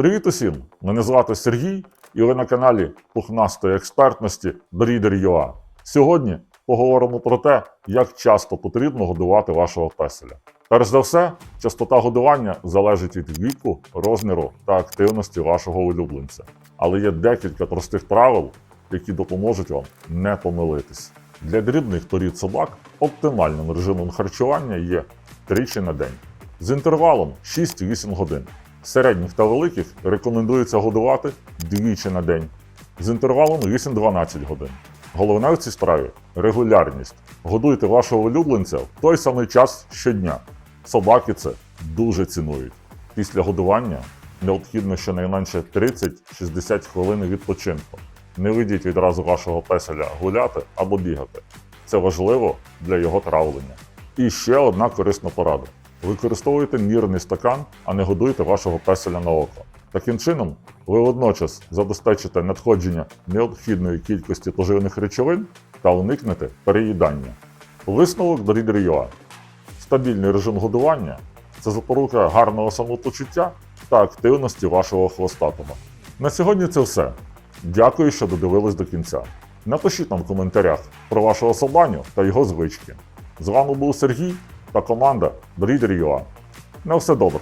Привіт усім! Мене звати Сергій, і ви на каналі Пухнастої експертності Breeder.ua. Сьогодні поговоримо про те, як часто потрібно годувати вашого песеля. Перш за все, частота годування залежить від віку, розміру та активності вашого улюбленця. Але є декілька простих правил, які допоможуть вам не помилитись. Для дрібних порід собак оптимальним режимом харчування є тричі на день з інтервалом 6-8 годин. Середніх та великих рекомендується годувати двічі на день з інтервалом 8-12 годин. Головне в цій справі регулярність. Годуйте вашого улюбленця в той самий час щодня. Собаки це дуже цінують. Після годування необхідно щонайменше 30-60 хвилин відпочинку. Не ведіть відразу вашого песеля гуляти або бігати. Це важливо для його травлення. І ще одна корисна порада. Використовуйте мірний стакан, а не годуйте вашого песеля на око. Таким чином, ви водночас забезпечите надходження необхідної кількості поживних речовин та уникнете переїдання. Висновок до Reader.ua. Стабільний режим годування це запорука гарного самопочуття та активності вашого хвостатого. На сьогодні це все. Дякую, що додивились до кінця. Напишіть нам в коментарях про вашого собаню та його звички. З вами був Сергій та команда Breeder.ua. На все добре!